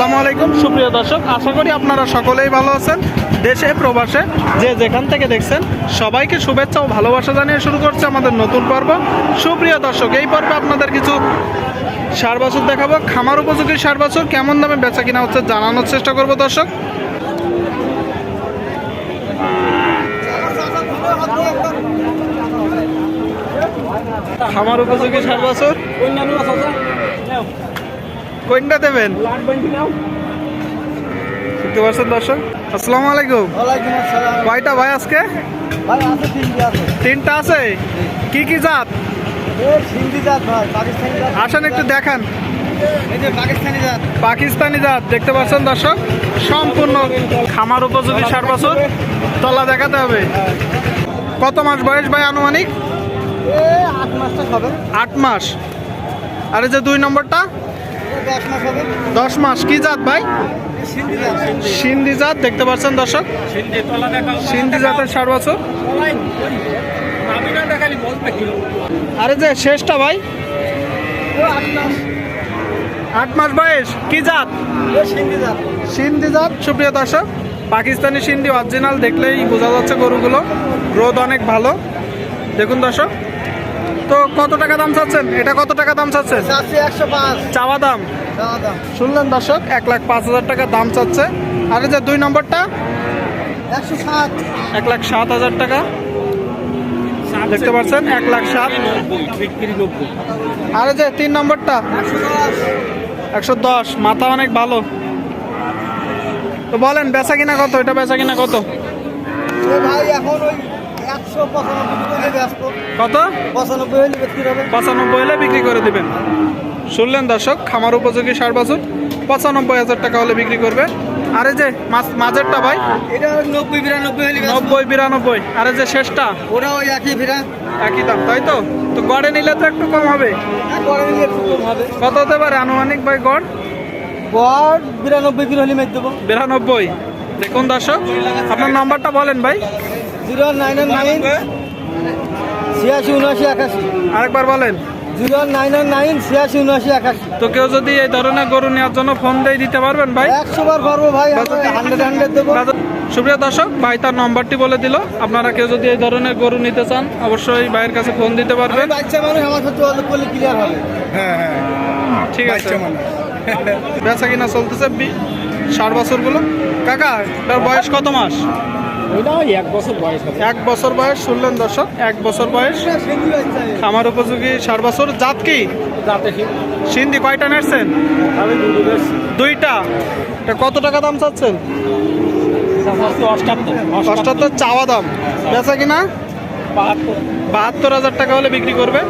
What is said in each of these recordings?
আসসালামু আলাইকুম। সুপ্রিয় দর্শক, আশা করি আপনারা সকলেই ভালো আছেন। দেশে, প্রবাসে যে যেখান থেকে দেখছেন, সবাইকে শুভেচ্ছা ও ভালোবাসা জানিয়ে শুরু করছে আমাদের নতুন পর্ব। সুপ্রিয় দর্শক, এই পর্বে আপনাদের কিছু সার বাছুর দেখাবো। খামার উপযোগী সার বাছুর কেমন দামে বেচা কিনা হচ্ছে জানানোর চেষ্টা করব দর্শক। খামার উপযোগী সার বাছুর কোনটা দেবেন? দেখতে পাচ্ছেন দর্শক? আসসালামু আলাইকুম। কয়টা ভাই আজকে? তিনটে আছে। কি কি জাত? আসেন একটু দেখান। এই যে পাকিস্তানি জাত। পাকিস্তানি জাত দেখতে পাচ্ছেন দর্শক? সম্পূর্ণ খামার উপযোগী সার বছর। তলা দেখাতে হবে। কত মাস বয়স ভাই আনুমানিক? আট মাস। আর এই যে দুই নম্বরটা? দশ মাস হবে। কি জাত ভাই? সিন্ধি জাত দেখতে পাচ্ছেন দর্শক? সিন্ধি জাতের সার বছর। আরে যে শেষটা ভাই? আট মাস। বয়স। কি জাত? সিন্ধি জাত। সুপ্রিয় দর্শক। পাকিস্তানি সিন্ধি অরিজিনাল দেখলেই বোঝা যাচ্ছে গরুগুলো। গ্রোথ অনেক ভালো। দেখুন দর্শক তো কত টাকা দাম চাচ্ছেন? এটা কত টাকা দাম চাচ্ছেন? চাওয়া দাম? শুনলেন দর্শক? এক লাখ পাঁচ হাজার টাকা দাম চাচ্ছে। আর এই যে দুই নম্বরটা? এক লাখ সাত হাজার টাকা। দেখতে পাচ্ছেন? এক লাখ সাত। আর যে তিন নম্বরটা? একশো দশ। একশো দশ মাথা অনেক ভালো। তো বলেন বেচা কিনা কত? এটা বেচা কিনা কত? ভাই এখন ওই একশো পঁচানব্বই করে ব্যস্ত কত? পঁচানব্বই হলে বিক্রি করে দিবেন। শুনলেন দর্শক খামার উপযোগী সার বাছুর। পঁচানব্বই হাজার টাকা হলে বিক্রি করবে। আর যে মাঝেরটা ভাই? এটা নব্বই বিরানব্বই নব্বই বিরানব্বই। আর যে শেষটা? ওরা ওই একই ফিরা একই দাম তাই তো? তো গড়ে নিলে তো একটু কম হবে। পরে নিলে একটু কম হবে। কত হতে পারে আনুমানিক ভাই গড়? গড় বিরানব্বই কিলো হলে মেরে দেবো। বিরানব্বই। দেখুন দর্শক আপনার নাম্বারটা বলেন ভাই। জিরো নাইন নাইন ছিয়াশি উনআশি একাশি। আরেকবার বলেন। জিরো নাইন নাইন ছিয়াশি উনআশি একাশি। তো কেউ যদি এই ধরনের গরু নেওয়ার জন্য ফোন দিয়ে দিতে পারবেন ভাই? একশো বার পারব ভাই হান্ড্রেড হান্ড্রেড দেবো। সুপ্রিয় দর্শক ভাই তার নম্বরটি বলে দিল। আপনারা কেউ যদি এই ধরনের গরু নিতে চান অবশ্যই ভাইয়ের কাছে ফোন দিতে পারবেন। বাচ্চা মানুষ আমার সাথে যোগাযোগ করলে ক্লিয়ার হবে। ঠিক আছে। বেচা কিনা চলতেছে ষাট বছরগুলো। কাকা তার বয়স কত মাস? এক বছর বয়স এক বছর বয়স শুনলেন দর্শক এক বছর বয়স। খামার উপযোগী সার বছর জাত কি? সিন্ধি কয়টা বেশ দুইটা। কত টাকা দাম চাচ্ছেন? অষ্টাত্তর। চাওয়া দাম। বেচা কিনা? বাহাত্তর হাজার টাকা হলে বিক্রি করবে।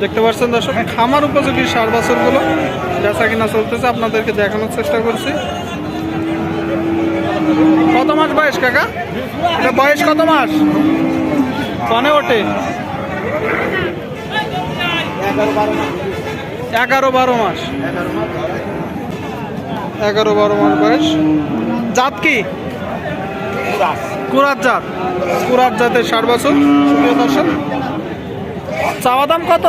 দেখতে পাচ্ছেন দর্শক খামার উপযোগী সার বছরগুলো বেচা কিনা চলতেছে। আপনাদেরকে দেখানোর চেষ্টা করছি। কাকা এটা বয়স কত মাস? কনে ওঠে এগারো বারো মাস। এগারো বারো মাস বয়স। জাত কি? কুরাত জাত। কুরাত জাতের ষাট বছর। দর্শক চাওয়া দাম কত?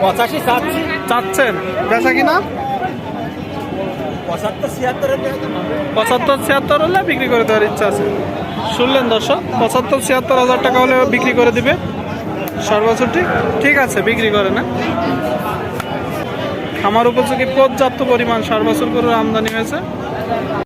পঁচাশি চাচ্ছি। চাচ্ছেন। বেচা কিনা? পঁচাত্তর, ছিয়াত্তর হলে বিক্রি করে দেওয়ার ইচ্ছা আছে। শুনলেন দর্শক, পঁচাত্তর, ছিয়াত্তর হাজার টাকা হলে বিক্রি করে দিবে। সর্বোচ্চ ঠিক আছে, বিক্রি করে না। আমার উপযোগী পর্যাপ্ত পরিমাণ সার বছর করে আমদানি হয়েছে।